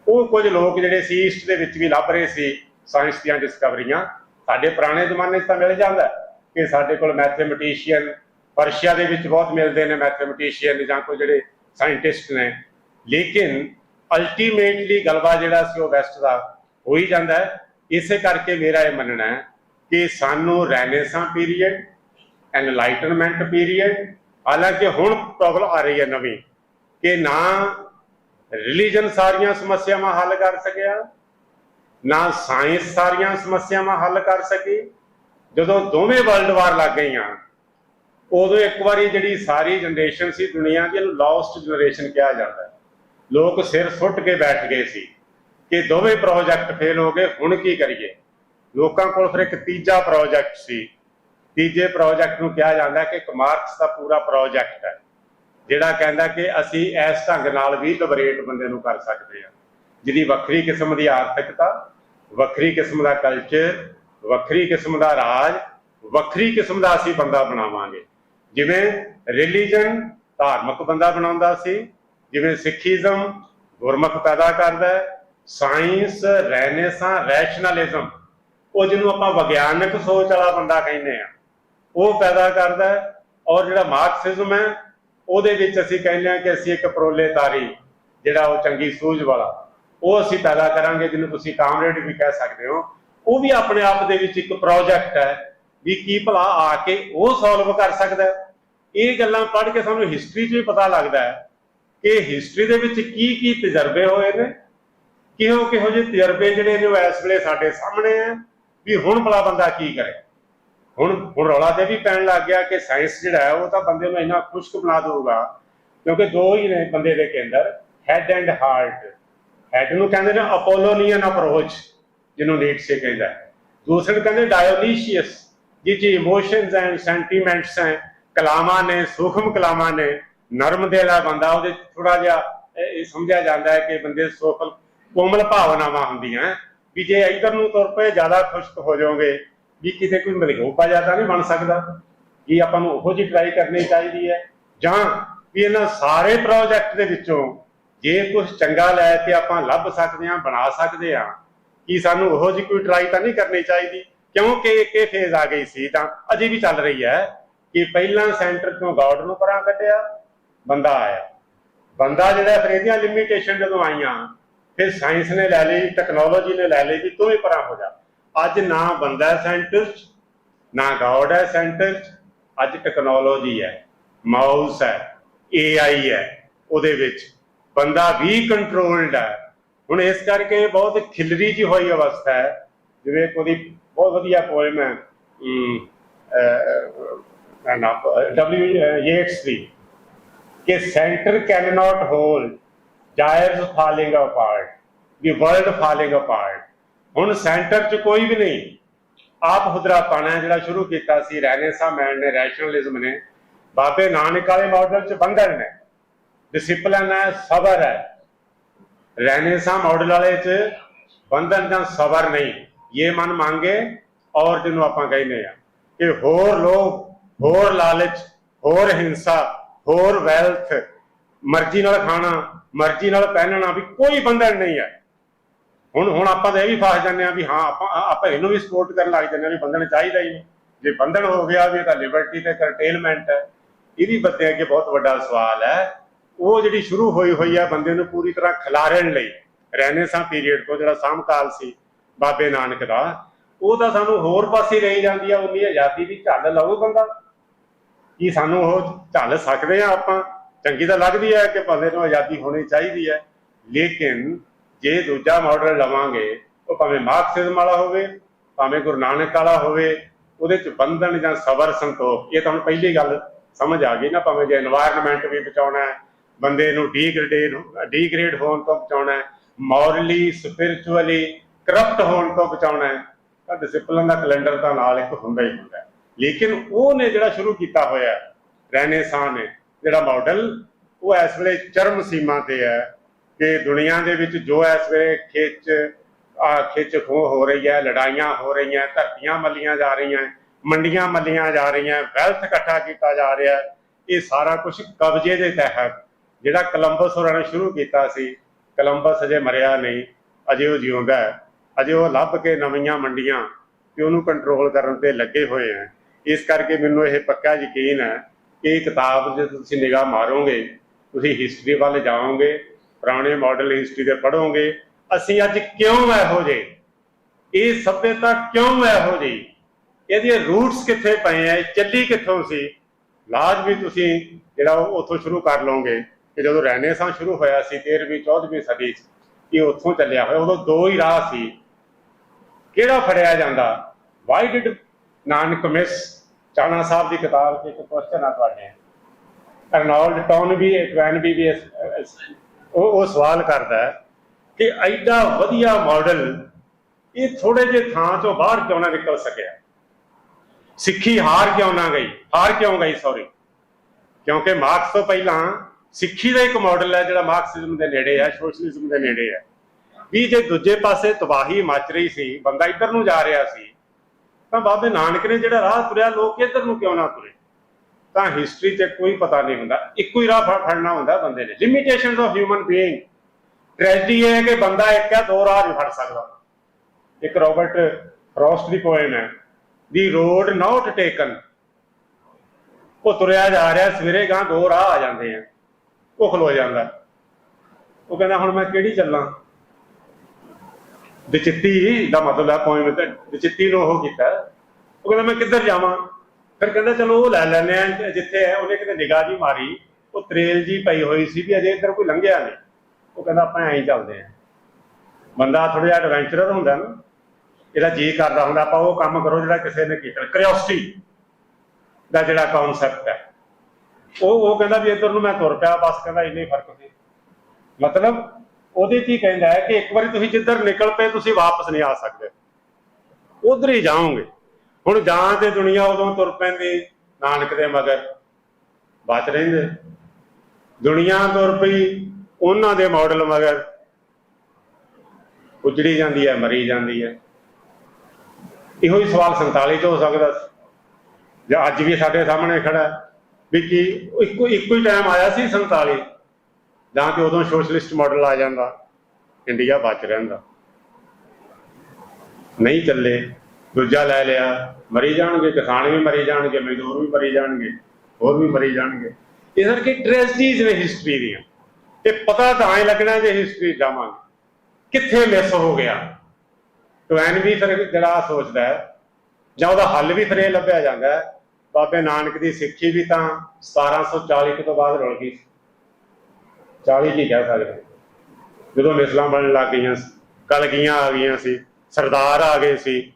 ਉਹ ਕੁਝ ਲੋਕ ਜਿਹੜੇ ਸੀ ਈਸਟ ਦੇ ਵਿੱਚ ਵੀ ਲੱਭ ਰਹੇ ਸੀ ਸਾਇੰਸ ਦੀਆਂ ਡਿਸਕਵਰੀਆਂ ਸਾਡੇ ਪੁਰਾਣੇ ਜ਼ਮਾਨੇ 'ਚ ਤਾਂ ਮਿਲ ਜਾਂਦਾ ਕਿ ਸਾਡੇ ਕੋਲ ਮੈਥਮੈਟੀਸ਼ੀਅਨ ਪਰਸ਼ੀਆ ਦੇ ਵਿੱਚ ਬਹੁਤ ਮਿਲਦੇ ਨੇ ਮੈਥਮੈਟੀਸ਼ੀਅਨ ਜਾਂ ਕੋਈ ਜਿਹੜੇ ਸਾਇੰਟਿਸਟ ਨੇ। ਲੇਕਿਨ ਅਲਟੀਮੇਟਲੀ ਗਲਬਾ ਜਿਹੜਾ ਸੀ ਉਹ ਵੈਸਟ ਦਾ ਹੋ ਹੀ ਜਾਂਦਾ ਹੈ। ਇਸੇ ਕਰਕੇ ਮੇਰਾ ਇਹ ਮੰਨਣਾ ਹੈ ਕਿ ਸਾਨੂੰ ਰੈਨੇਸਾਂ ਪੀਰੀਅਡ ਐਨਲਾਈਟਨਮੈਂਟ ਪੀਰੀਅਡ ਹਾਲਾਂਕਿ ਹੁਣ ਪ੍ਰੋਬਲਮ ਆ ਰਹੀ ਹੈ ਨਵੀਂ ਕਿ ਨਾ ਰਿਲੀਜਨ ਸਾਰੀਆਂ ਸਮੱਸਿਆਵਾਂ ਹੱਲ ਕਰ ਸਕਿਆ, ਨਾ ਸਾਇੰਸ ਸਾਰੀਆਂ ਸਮੱਸਿਆਵਾਂ ਹੱਲ ਕਰ ਸਕੀ। ਜਦੋਂ ਦੋਵੇਂ ਵਰਲਡ ਵਾਰ ਲੱਗ ਗਈਆਂ ਉਦੋਂ ਇੱਕ ਵਾਰੀ ਜਿਹੜੀ ਸਾਰੀ ਜਨਰੇਸ਼ਨ ਸੀ ਦੁਨੀਆ ਦੀ, ਇਹਨੂੰ ਲਾਸਟ ਜਨਰੇਸ਼ਨ ਕਿਹਾ ਜਾਂਦਾ ਲੋਕ ਸਿਰ ਸੁੱਟ ਕੇ ਬੈਠ ਗਏ ਸੀ ਕਿ ਦੋਵੇਂ ਪ੍ਰੋਜੈਕਟ ਫੇਲ ਹੋ ਗਏ, ਹੁਣ ਕੀ ਕਰੀਏ? ਲੋਕਾਂ ਕੋਲ ਫਿਰ ਇੱਕ ਤੀਜਾ ਪ੍ਰੋਜੈਕਟ ਸੀ। ਤੀਜੇ ਪ੍ਰੋਜੈਕਟ ਨੂੰ ਕਿਹਾ ਜਾਂਦਾ ਕਿ ਇੱਕ ਮਾਰਕਸ ਦਾ ਪੂਰਾ ਪ੍ਰੋਜੈਕਟ ਹੈ, ਜਿਹੜਾ ਕਹਿੰਦਾ ਕਿ ਅਸੀਂ ਇਸ ਢੰਗ ਨਾਲ ਵੀ ਲਿਬਰੇਟ ਬੰਦੇ ਨੂੰ ਕਰ ਸਕਦੇ ਹਾਂ। ਜਿਹਦੀ ਵੱਖਰੀ ਕਿਸਮ ਦੀ ਆਰਥਿਕਤਾ, ਵੱਖਰੀ ਕਿਸਮ ਦਾ ਕਲਚਰ ਵੱਖਰੀ ਕਿਸਮ ਦਾ ਰਾਜ, ਵੱਖਰੀ ਕਿਸਮ ਦਾ ਅਸੀਂ ਬੰਦਾ ਬਣਾਵਾਂਗੇ। ਜਿਵੇਂ ਰਿਲੀਜਨ ਧਾਰਮਿਕ ਬੰਦਾ ਬਣਾਉਂਦਾ ਸੀ, ਜਿਵੇਂ ਸਿੱਖੀਜ਼ਮ ਗੁਰਮੁਖ ਪੈਦਾ ਕਰਦਾ ਹੈ ਸਾਇੰਸ ਰੈਨੇਸਾਂ ਰੈਸ਼ਨਲਿਜ਼ਮ ਉਹ ਜਿਹਨੂੰ ਆਪਾਂ ਵਿਗਿਆਨਕ ਸੋਚ ਵਾਲਾ ਬੰਦਾ ਕਹਿੰਦੇ ਆ ਉਹ ਪੈਦਾ ਕਰਦਾ ਔਰ ਜਿਹੜਾ ਮਾਰਕਸਿਜ਼ਮ ਹੈ, ਉਹਦੇ ਵਿੱਚ ਅਸੀਂ ਕਹਿੰਦੇ ਆ ਕਿ ਅਸੀਂ ਇੱਕ ਪ੍ਰੋਲੇਤਾਰੀ, ਜਿਹੜਾ ਉਹ ਚੰਗੀ ਸੂਝ ਵਾਲਾ, ਉਹ ਅਸੀਂ ਪੈਦਾ ਕਰਾਂਗੇ, ਜਿਹਨੂੰ ਤੁਸੀਂ ਕਾਮਰੇਡ ਵੀ ਕਹਿ ਸਕਦੇ ਹੋ, ਉਹ ਵੀ ਆਪਣੇ ਆਪ ਦੇ ਵਿੱਚ ਇੱਕ ਪ੍ਰੋਜੈਕਟ ਹੈ। ਵੀ ਕੀ ਭਲਾ ਆ ਕੇ ਉਹ ਸੋਲਵ ਕਰ ਸਕਦਾ ਇਹ ਗੱਲਾਂ ਪੜ੍ਹ ਕੇ ਸਾਨੂੰ ਹਿਸਟਰੀ 'ਚ ਵੀ ਪਤਾ ਲੱਗਦਾ ਹੈ ਕਿ ਹਿਸਟਰੀ ਦੇ ਵਿੱਚ ਕੀ ਕੀ ਤਜਰਬੇ ਹੋਏ ਨੇ। ਕਿਹੋ ਕਿਹੋ ਜਿਹੇ ਤਜਰਬੇ ਜਿਹੜੇ ਨੇ ਉਹ ਇਸ ਵੇਲੇ ਸਾਡੇ ਸਾਹਮਣੇ ਆ ਵੀ ਹੁਣ ਭਲਾ ਬੰਦਾ ਕੀ ਕਰੇ। ਹੁਣ ਹੁਣ ਰੌਲਾ ਤੇ ਵੀ ਪੈਣ ਲੱਗ ਗਿਆ ਕਿ ਸਾਇੰਸ ਜਿਹੜਾ ਹੈ ਉਹ ਤਾਂ ਬੰਦੇ ਨੂੰ ਇੰਨਾ ਖੁਸ਼ਕ ਬਣਾ ਦਊਗਾ, ਕਿਉਂਕਿ ਦੋ ਹੀ ਨੇ ਬੰਦੇ ਦੇ ਕੇਂਦਰ ਹੈਡ ਐਂਡ ਹਾਰਟ ਹੈਡ ਨੂੰ ਕਹਿੰਦੇ ਨੇ ਅਪੋਲੋਨੀਅਨ ਅਪਰੋਚ ਜਿਹਨੂੰ ਨੀਟਸੇ ਕਹਿੰਦਾ ਦੂਸਰੇ ਨੂੰ ਕਹਿੰਦੇ ਡਾਇਓਨੀਸ਼ੀਅਸ ਜਿਹ ਚ ਇਮੋਸ਼ਨਸ ਐਂਡ ਸੈਂਟੀਮੈਂਟਸ ਕਲਾਮਾਂ ਨੇ, ਸੂਖਮ ਕਲਾਮਾਂ ਨੇ, ਨਰਮ ਦਿਲ ਆ ਬੰਦਾ, ਉਹਦੇ ਥੋੜਾ ਜਿਹਾ ਇਹ ਸਮਝਿਆ ਜਾਂਦਾ ਹੈ ਕਿ ਬੰਦੇ ਸੋਕਲ ਕੋਮਲ ਭਾਵਨਾਵਾਂ ਹੁੰਦੀਆਂ ਵੀ ਜੇ ਇਧਰ ਨੂੰ ਤੁਰ ਪਏ, ਜ਼ਿਆਦਾ ਖੁਸ਼ਕ ਹੋ ਜਾਓਗੇ, ਵੀ ਕਿਤੇ ਕੋਈ ਮਲਗੋਪਾ ਜ਼ਿਆਦਾ ਨਹੀਂ ਬਣ ਸਕਦਾ। ਕੀ ਆਪਾਂ ਨੂੰ ਉਹੋ ਜਿਹੀ ਟਰਾਈ ਕਰਨੀ ਚਾਹੀਦੀ ਹੈ। ਜਾਂ ਵੀ ਇਹਨਾਂ ਸਾਰੇ ਪ੍ਰੋਜੈਕਟ ਦੇ ਵਿੱਚੋਂ ਜੇ ਕੁਝ ਚੰਗਾ ਲੈ ਕੇ ਆਪਾਂ ਲੱਭ ਸਕਦੇ ਹਾਂ, ਬਣਾ ਸਕਦੇ ਹਾਂ, ਕਿ ਸਾਨੂੰ ਉਹੋ ਜਿਹੀ ਕੋਈ ਟਰਾਈ ਤਾਂ ਨਹੀਂ ਕਰਨੀ ਚਾਹੀਦੀ? ਕਿਉਂਕਿ ਇਹ ਫੇਜ਼ ਆ ਗਈ ਸੀ ਤਾਂ ਅਜੇ ਵੀ ਚੱਲ ਰਹੀ ਹੈ ਕਿ ਪਹਿਲਾਂ ਸੈਂਟਰ ਤੋਂ ਗਾਰਡ ਨੂੰ ਪਰਾਂ ਕੱਢਿਆ, ਬੰਦਾ ਆਇਆ। ਬੰਦਾ ਜਿਹੜਾ ਫਿਰ ਇਹਦੀਆਂ ਲਿਮਿਟੇਸ਼ਨ ਜਦੋਂ ਆਈਆਂ, ਫਿਰ ਸਾਇੰਸ ਨੇ ਲੈ ਲਈ ਟੈਕਨੋਲੋਜੀ ਨੇ ਲੈ ਲਈ ਕਿ ਤੂੰ ਵੀ ਪਰਾਂ ਹੋ ਜਾ। ਅੱਜ ਨਾ ਬੰਦਾ ਸੈਂਟਰ ਨਾ ਗਾਰਡ ਹੈ ਸੈਂਟਰ ਅੱਜ ਟੈਕਨੋਲੋਜੀ ਹੈ ਮਾਊਸ ਹੈ ਏਆਈ ਹੈ, ਉਹਦੇ ਵਿੱਚ ਬੰਦਾ ਵੀ ਕੰਟਰੋਲਡ ਹੈ। ਹੁਣ ਇਸ ਕਰਕੇ ਬਹੁਤ ਖਿਲਰੀ ਜੀ ਹੋਈ ਅਵਸਥਾ ਹੈ, ਜਿਵੇਂ ਕੋਈ ਬਹੁਤ ਵਧੀਆ ਪੋਇਮ ਹੈ ਡਬਲਯੂ ਯੇਟਸ ਦੀ ਕਿ center cannot hold gyres falling apart the world falling apart ਹੁਣ ਸੈਂਟਰ 'ਚ ਕੋਈ ਵੀ ਨਹੀਂ, ਆਪ ਹੁਦਰਾ ਪਾਣਾ ਜਿਹੜਾ ਸ਼ੁਰੂ ਕੀਤਾ ਸੀ ਰੈਨੇਸਾ ਮੈਨ ਨੇ ਰੈਸ਼ਨਲਿਜ਼ਮ ਨੇ, ਬਾਬੇ ਨਾਨਕ ਵਾਲੇ ਮਾਡਲ ਚ ਬੰਧਨ ਨੇ ਡਿਸਪਲਿਨ ਹੈ, ਸਬਰ ਹੈ। ਰੈਨੇਸਾ ਮਾਡਲ ਵਾਲੇ ਚ ਬੰਧਨ ਜਾਂ ਸਬਰ ਨਹੀਂ। ਇਹ ਮਨ ਮੰਗੇ ਔਰ ਜਿਹਨੂੰ ਆਪਾਂ ਕਹਿੰਦੇ ਆ ਕਿ ਹੋਰ ਲੋਭ ਹੋਰ ਲਾਲਚ ਹੋਰ ਹਿੰਸਾ ਹੋਰ ਵੈਲਥ ਮਰਜ਼ੀ ਨਾਲ ਖਾਣਾ ਮਰਜ਼ੀ ਨਾਲ ਪਹਿਨਣਾ ਵੀ ਕੋਈ ਬੰਧਨ ਨਹੀਂ ਹੈ ਹੁਣ ਹੁਣ ਆਪਾਂ ਤਾਂ ਇਹ ਵੀ ਫਸ ਜਾਂਦੇ ਆ ਵੀ ਹਾਂ ਆਪਾਂ ਆਪਾਂ ਇਹਨੂੰ ਵੀ ਸਪੋਰਟ ਕਰਨ ਲੱਗ ਜਾਂਦੇ ਆ ਵੀ ਬੰਧਨ ਚਾਹੀਦਾ ਹੀ ਨਹੀਂ ਜੇ ਬੰਧਨ ਹੋ ਗਿਆ ਵੀ ਇਹ ਤਾਂ ਲਿਬਰਟੀ ਤੇ ਕਰਟੇਲਮੈਂਟ ਹੈ ਇਹਦੀ ਬੰਦੇ ਅੱਗੇ ਬਹੁਤ ਵੱਡਾ ਸਵਾਲ ਹੈ ਉਹ ਜਿਹੜੀ ਸ਼ੁਰੂ ਹੋਈ ਹੋਈ ਹੈ ਬੰਦੇ ਨੂੰ ਪੂਰੀ ਤਰ੍ਹਾਂ ਖਿਲਾਰਨ ਲਈ ਰੈਨੇਸਾਂ ਪੀਰੀਅਡ ਤੋਂ ਜਿਹੜਾ ਸਾਮਕਾਲ ਸੀ ਬਾਬੇ ਨਾਨਕ ਦਾ, ਉਹ ਤਾਂ ਸਾਨੂੰ ਹੋਰ ਪਾਸੇ ਲੈ ਜਾਂਦੀ ਆ ਉਨੀ ਆਜ਼ਾਦੀ ਵੀ ਝੱਲ ਲਵੇ ਬੰਦਾ। ਕੀ ਸਾਨੂੰ ਉਹ ਝੱਲ ਸਕਦੇ ਆ ਆਪਾਂ? ਚੰਗੀ ਤਾਂ ਲੱਗਦੀ ਹੈ ਕਿ ਬੰਦੇ ਨੂੰ ਆਜ਼ਾਦੀ ਹੋਣੀ ਚਾਹੀਦੀ ਹੈ ਲੇਕਿਨ ਜੇ ਦੂਜਾ ਮਾਡਲ ਲਵਾਂਗੇ, ਉਹ ਭਾਵੇਂ ਮਾਰਕਸਿਜ਼ਮ ਵਾਲਾ ਹੋਵੇ, ਭਾਵੇਂ ਗੁਰੂ ਨਾਨਕ ਵਾਲਾ ਹੋਵੇ, ਉਹਦੇ ਚ ਬੰਧਨ ਜਾਂ ਸਬਰ ਸੰਤੋਖ, ਇਹ ਤੁਹਾਨੂੰ ਪਹਿਲੀ ਗੱਲ ਸਮਝ ਆ ਗਈ ਨਾ, ਭਾਵੇਂ ਜੇ এনवायरमेंट ਵੀ ਬਚਾਉਣਾ ਹੈ, ਬੰਦੇ ਨੂੰ ਡੀਗ੍ਰੇਡ ਡੀਗ੍ਰੇਡ ਹੋਣ ਤੋਂ ਬਚਾਉਣਾ ਹੈ ਮੋਰਲੀ ਸਪਿਰਚੁਅਲੀ ਕਰਪਟ ਹੋਣ ਤੋਂ ਬਚਾਉਣਾ ਹੈ, ਤਾਂ ਡਿਸਪਲਿਨ ਦਾ ਕੈਲੰਡਰ ਤਾਂ ਨਾਲ ਇੱਕ ਹੁੰਦਾ ਹੀ ਹੁੰਦਾ ਹੈ। ਲੇਕਿਨ ਉਹਨੇ ਜਿਹੜਾ ਸ਼ੁਰੂ ਕੀਤਾ ਹੋਇਆ ਰੈਨੇਸਾਂ ਨੇ, ਜਿਹੜਾ ਮਾਡਲ ਉਹ ਇਸ ਵੇਲੇ ਚਰਮ ਸੀਮਾ ਤੇ ਹੈ ਕਿ ਦੁਨੀਆ ਦੇ ਵਿੱਚ ਜੋ ਇਸ ਵੇਲੇ ਖਿੱਚ, ਆ ਖਿੱਚ ਖੋ ਹੋ ਰਹੀ ਹੈ, ਲੜਾਈਆਂ ਹੋ ਰਹੀਆਂ, ਧਰਤੀਆਂ ਮੱਲੀਆਂ ਜਾ ਰਹੀਆਂ ਮੰਡੀਆਂ ਮੱਲੀਆਂ ਜਾ ਰਹੀਆਂ ਵੈਲਥ ਇਕੱਠਾ ਕੀਤਾ ਜਾ ਰਿਹਾ ਇਹ ਸਾਰਾ ਕੁਝ ਕਬਜ਼ੇ ਦੇ ਤਹਿਤ ਜਿਹੜਾ ਕੋਲੰਬਸ ਹੋਰਾਂ ਨੇ ਸ਼ੁਰੂ ਕੀਤਾ ਸੀ ਕੋਲੰਬਸ ਅਜੇ ਮਰਿਆ ਨਹੀਂ, ਅਜੇ ਉਹ ਜਿਉਂਦਾ ਹੈ ਅਜੇ ਉਹ ਲੱਭ ਕੇ ਨਵੀਆਂ ਮੰਡੀਆਂ ਤੇ ਉਹਨੂੰ ਕੰਟਰੋਲ ਕਰਨ ਤੇ ਲੱਗੇ ਹੋਏ ਹੈ ਇਸ ਕਰਕੇ ਮੈਨੂੰ ਇਹ ਪੱਕਾ ਯਕੀਨ ਹੈ ਕਿ ਇਹ ਕਿਤਾਬ ਜੇ ਤੁਸੀਂ ਨਿਗਾਹ ਮਾਰੋਗੇ, ਤੁਸੀਂ ਹਿਸਟਰੀ ਵੱਲ ਜਾਓਗੇ, ਪੁਰਾਣੇ ਮਾਡਲ ਹਿਸਟਰੀ ਦੇ ਪੜ੍ਹੋਗੇ, ਅਸੀਂ ਅੱਜ ਕਿਉਂ ਇਹੋ ਜਿਹੇ? ਇਹ ਸਭਿਅਤਾ ਕਿਉਂ ਇਹੋ ਜਿਹੀ? ਇਹਦੀਆਂ ਰੂਟਸ ਕਿੱਥੇ ਪਏ ਆ? ਚੱਲੀ ਕਿੱਥੋਂ ਸੀ? ਲਾਜ਼ਮੀ ਤੁਸੀਂ ਜਿਹੜਾ ਉਹ ਉੱਥੋਂ ਸ਼ੁਰੂ ਕਰ ਲਓਗੇ ਕਿ ਜਦੋਂ ਰੈਨੇਸਾਂ ਸ਼ੁਰੂ ਹੋਇਆ ਸੀ 13ਵੀਂ 14ਵੀਂ ਸਦੀ 'ਚ ਇਹ ਉੱਥੋਂ ਚੱਲਿਆ ਹੋਇਆ, ਉਦੋਂ ਦੋ ਹੀ ਰਾਹ ਸੀ। ਕਿਹੜਾ ਫੜਿਆ ਜਾਂਦਾ? ਵਾਈ ਡਿਡ ਨਾਨਕ ਮਿਸ ਚਾਣਾ ਸਾਹਿਬ ਦੀ ਕਿਤਾਬ 'ਚ ਇੱਕ ਕੁਐਸਚਨ ਆ ਤੁਹਾਡੇ। ਅਰਨੋਲਡ ਟੌਨ ਵੀ ਟਵੈਨ ਵੀ ਵੀ ਉਹ ਉਹ ਸਵਾਲ ਕਰਦਾ ਕਿ ਐਡਾ ਵਧੀਆ ਮਾਡਲ ਇਹ ਥੋੜੇ ਜਿਹੇ ਥਾਂ ਚੋਂ ਬਾਹਰ ਕਿਉਂ ਨਾ ਨਿਕਲ ਸਕਿਆ? ਸਿੱਖੀ ਹਾਰ ਕਿਉਂ ਨਾ ਗਈ? ਹਾਰ ਕਿਉਂ ਗਈ ਸੌਰੀ ਕਿਉਂਕਿ ਮਾਰਕਸ ਤੋਂ ਪਹਿਲਾਂ ਸਿੱਖੀ ਦਾ ਇੱਕ ਮਾਡਲ ਹੈ ਜਿਹੜਾ ਮਾਰਕਸਿਜ਼ਮ ਦੇ ਨੇੜੇ ਹੈ, ਸੋਸ਼ਲਿਜ਼ਮ ਦੇ ਨੇੜੇ ਹੈ। ਵੀ ਜੇ ਦੂਜੇ ਪਾਸੇ ਤਬਾਹੀ ਮਚ ਰਹੀ ਸੀ, ਬੰਦਾ ਇੱਧਰ ਨੂੰ ਜਾ ਰਿਹਾ ਸੀ, ਤਾਂ ਬਾਬੇ ਨਾਨਕ ਨੇ ਜਿਹੜਾ ਰਾਹ ਤੁਰਿਆ, ਲੋਕ ਇੱਧਰ ਨੂੰ ਕਿਉਂ ਨਾ ਤੁਰੇ? ਤਾਂ ਹਿਸਟਰੀ 'ਚ ਕੋਈ ਪਤਾ ਨਹੀਂ ਹੁੰਦਾ, ਇੱਕੋ ਹੀ ਰਾਹ ਫੜਨਾ ਹੁੰਦਾ ਬੰਦੇ ਨੇ। Limitations of human being tragedy ਹੈ ਕਿ ਬੰਦਾ ਇੱਕ ਹੈ ਦੋ ਰਾਹ ਨਹੀਂ ਫੜ ਸਕਦਾ। ਇੱਕ ਰੋਬਰਟ ਫਰੋਸਟ ਦੀ ਪੋਇਮ ਹੈ ਦੀ ਰੋਡ ਨਾਟ ਟੇਕਨ ਉਹ ਤੁਰਿਆ ਜਾ ਰਿਹਾ, ਸਵੇਰੇ ਗਾਂ ਦੋ ਰਾਹ ਆ ਜਾਂਦੇ ਆ, ਉਹ ਖਲੋ ਜਾਂਦਾ। ਉਹ ਕਹਿੰਦਾ, ਹੁਣ ਮੈਂ ਕਿਹੜੀ ਚੱਲਾਂ? ਵਿਚਿੱਤੀ ਦਾ ਮਤਲਬ ਹੈ ਪੋਇਮ ਤੇ ਵਿਚਿੱਤੀ ਨੂੰ ਉਹ ਕੀਤਾ। ਉਹ ਕਹਿੰਦਾ, ਮੈਂ ਕਿੱਧਰ ਜਾਵਾਂ? ਫਿਰ ਕਹਿੰਦਾ, ਚਲੋ, ਉਹ ਲੈ ਲੈਨੇ ਆ, ਜਿੱਥੇ ਹੈ, ਉਹਨੇ ਕਿਤੇ ਨਿਗਾਹ ਜੀ ਮਾਰੀ। ਉਹ ਤਰੇਲ ਜੀ ਪਈ ਹੋਈ ਸੀ ਵੀ ਅਜੇ ਇੱਧਰ ਕੋਈ ਲੰਘਿਆ ਨਹੀਂ। ਉਹ ਕਹਿੰਦਾ, ਆਪਾਂ ਐਂ ਚੱਲਦੇ ਆ। ਬੰਦਾ ਥੋੜਾ ਜਿਹਾ ਐਡਵੈਂਚਰਰ ਹੁੰਦਾ ਨਾ ਇਹਦਾ ਜੀ ਕਰਦਾ ਹੁੰਦਾ, ਆਪਾਂ ਉਹ ਕੰਮ ਕਰੋ ਜਿਹੜਾ ਕਿਸੇ ਨੇ ਕੀਤਾ। ਕਰਿਓਸਿਟੀ ਦਾ ਜਿਹੜਾ ਕਨਸੈਪਟ ਹੈ। ਉਹ ਉਹ ਕਹਿੰਦਾ ਵੀ ਇੱਧਰ ਨੂੰ ਮੈਂ ਤੁਰ ਪਿਆ, ਬਸ ਕਹਿੰਦਾ, ਇੰਨੇ ਫ਼ਰਕ ਸੀ। ਮਤਲਬ ਉਹਦੇ 'ਚ ਹੀ ਕਹਿੰਦਾ ਹੈ ਕਿ ਇੱਕ ਵਾਰੀ ਤੁਸੀਂ ਜਿੱਧਰ ਨਿਕਲ ਪਏ ਤੁਸੀਂ ਵਾਪਸ ਨਹੀਂ ਆ ਸਕਦੇ। ਉਧਰ ਹੀ ਜਾਓਗੇ। ਹੁਣ ਜਾਂ ਤੇ ਦੁਨੀਆ ਉਦੋਂ ਤੁਰ ਪੈਂਦੀ, ਨਾਨਕ ਦੇ ਮਗਰ। ਬਚ ਰਹਿੰਦੇ। ਦੁਨੀਆ ਤੁਰ ਪਈ, ਉਹਨਾਂ ਦੇ ਮਾਡਲ ਮਗਰ। ਉਜੜੀ ਜਾਂਦੀ ਹੈ, ਮਰੀ ਜਾਂਦੀ ਹੈ। ਇਹੋ ਹੀ ਸਵਾਲ 47 ਚ ਹੋ ਸਕਦਾ ਸੀ। ਜਾਂ ਅੱਜ ਵੀ ਸਾਡੇ ਸਾਹਮਣੇ ਖੜਾ ਵੀ ਕੀ ਇੱਕੋ ਇੱਕੋ ਹੀ ਟਾਈਮ ਆਇਆ ਸੀ 47 ਜਾਂ ਕਿ ਉਦੋਂ ਸੋਸ਼ਲਿਸਟ ਮਾਡਲ ਆ ਜਾਂਦਾ, ਇੰਡੀਆ ਬਚ ਰਹਿੰਦਾ। ਨਹੀਂ ਚੱਲੇ, ਦੂਜਾ ਲੈ ਲਿਆ, ਮਰੀ ਜਾਣਗੇ, ਕਿਸਾਨ ਵੀ ਮਰੀ ਜਾਣਗੇ, ਮਜ਼ਦੂਰ ਵੀ ਮਰੀ ਜਾਣਗੇ, ਹੋਰ ਵੀ ਮਰੀ ਜਾਣਗੇ। ਇਹ ਕਰਕੇ ਟ੍ਰੈਜਡੀਜ਼ ਨੇ ਹਿਸਟਰੀ ਦੀਆਂ? ਇਹ ਪਤਾ ਤਾਂ ਐ ਲੱਗਣਾ ਜੇ ਹਿਸਟਰੀ ਜਾਵਾਂਗੇ। ਕਿੱਥੇ ਮਿਸ ਹੋ ਗਿਆ? ਟਵੈਨ ਵੀ ਫਿਰ ਜਿਹੜਾ ਸੋਚਦਾ ਹੈ, ਜਾਂ ਉਹਦਾ ਹੱਲ ਵੀ ਫਿਰ ਇਹ ਲੱਭਿਆ ਜਾਂਦਾ ਹੈ। ਬਾਬੇ ਨਾਨਕ ਦੀ ਸਿੱਖੀ ਵੀ ਤਾਂ 1740 ਕੁ ਤੋਂ ਬਾਅਦ ਰੁਲ ਗਈ 40 ਕੀ ਕਹਿ ਸਕਦੇ ਹਾਂ। ਜਦੋਂ ਮਿਸਲਾਂ ਬਣਨ ਲੱਗ ਗਈਆਂ ਕਲਗੀਆਂ ਆ ਗਈਆਂ ਸੀ, ਸਰਦਾਰ ਆ ਗਏ ਸੀ,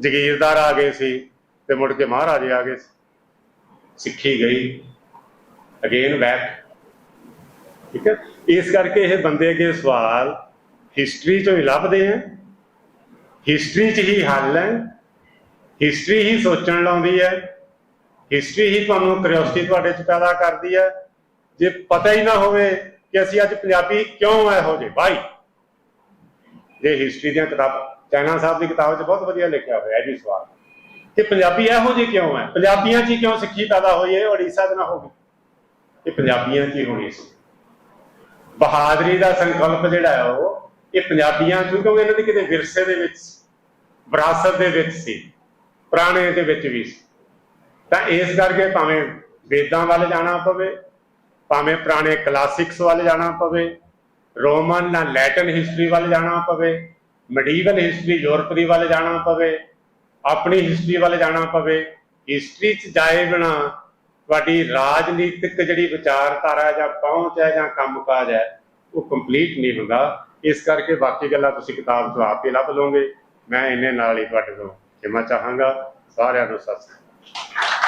ਜਗੀਰਦਾਰ ਆ ਗਏ ਸੀ ਤੇ ਮੁੜ ਕੇ ਮਹਾਰਾਜੇ ਆ ਗਏ ਸੀ। ਸਿੱਖੀ ਗਈ। ਅਗੇਨ ਬੈਕ ਠੀਕ ਹੈ? ਇਸ ਕਰਕੇ ਇਹ ਬੰਦੇ ਅੱਗੇ ਸਵਾਲ ਹਿਸਟਰੀ ਚੋਂ ਹੀ ਲੱਭਦੇ ਆ। ਹਿਸਟਰੀ 'ਚ ਹੀ ਹੱਲ ਹੈ। ਹਿਸਟਰੀ ਹੀ ਸੋਚਣ ਲਾਉਂਦੀ ਹੈ। ਹਿਸਟਰੀ ਹੀ ਤੁਹਾਨੂੰ ਕਿਉਰਿਓਸਿਟੀ ਤੁਹਾਡੇ ਚ ਪੈਦਾ ਕਰਦੀ ਹੈ। ਜੇ ਪਤਾ ਹੀ ਨਾ ਹੋਵੇ ਕਿ ਅਸੀਂ ਅੱਜ ਪੰਜਾਬੀ ਕਿਉਂ ਇਹੋ ਜਿਹੇ ਭਾਈ ਜੇ ਹਿਸਟਰੀ ਦੀਆਂ ਕਿਤਾਬਾਂ ਚਾਈਨਾ ਸਾਹਿਬ ਦੀ ਕਿਤਾਬ 'ਚ ਬਹੁਤ ਵਧੀਆ ਲਿਖਿਆ ਹੋਇਆ ਹੈ ਜੀ ਸਵਾਲ। ਕਿ ਪੰਜਾਬੀ ਇਹੋ ਜਿਹੇ ਕਿਉਂ ਹੈ ਪੰਜਾਬੀਆਂ 'ਚ ਕਿਉਂ ਸਿੱਖੀ ਪੈਦਾ ਹੋਈ ਹੈ ਉੜੀਸਾ 'ਚ ਨਾ ਹੋਵੇ? ਇਹ ਪੰਜਾਬੀਆਂ 'ਚ ਹੀ ਹੋਣੀ ਸੀ। ਬਹਾਦਰੀ ਦਾ ਸੰਕਲਪ ਜਿਹੜਾ ਹੈ ਉਹ ਇਹ ਪੰਜਾਬੀਆਂ 'ਚ ਕਿਉਂਕਿ ਇਹਨਾਂ ਦੀ ਕਿਤੇ ਵਿਰਸੇ ਦੇ ਵਿੱਚ ਸੀ, ਵਿਰਾਸਤ ਦੇ ਵਿੱਚ ਸੀ ਪੁਰਾਣੇ ਦੇ ਵਿੱਚ ਵੀ ਸੀ। ਤਾਂ ਇਸ ਕਰਕੇ ਭਾਵੇਂ ਵੇਦਾਂ ਵੱਲ ਜਾਣਾ ਪਵੇ ਭਾਵੇਂ ਪੁਰਾਣੇ ਕਲਾਸਿਕਸ ਵੱਲ ਜਾਣਾ ਪਵੇ, ਰੋਮਨ ਜਾਂ ਲੈਟਨ ਹਿਸਟਰੀ ਵੱਲ ਜਾਣਾ ਪਵੇ, ਮੈਡੀਵਲ ਹਿਸਟਰੀ ਯੂਰਪ ਦੀ ਵੱਲ ਜਾਣਾ ਪਵੇ, ਆਪਣੀ ਹਿਸਟਰੀ ਵੱਲ ਜਾਣਾ ਪਵੇ, ਹਿਸਟਰੀ 'ਚ ਜਾਏ ਬਿਨਾ ਤੁਹਾਡੀ ਰਾਜਨੀਤਿਕ ਜਿਹੜੀ ਵਿਚਾਰਧਾਰਾ ਜਾਂ ਪਹੁੰਚ ਹੈ ਜਾਂ ਕੰਮਕਾਜ ਹੈ, ਉਹ ਕੰਪਲੀਟ ਨਹੀਂ ਹੁੰਦਾ ਇਸ ਕਰਕੇ ਬਾਕੀ ਗੱਲਾਂ ਤੁਸੀਂ ਕਿਤਾਬ ਤੋਂ ਆਪ ਹੀ ਲੱਭ ਲਓਗੇ। ਮੈਂ ਇਹਨੇ ਨਾਲ ਹੀ ਤੁਹਾਡੇ ਤੋਂ ਖਿਮਾ ਚਾਹਾਂਗਾ। ਸਾਰਿਆਂ ਨੂੰ ਸਤਿ ਸ੍ਰੀ ਅਕਾਲ।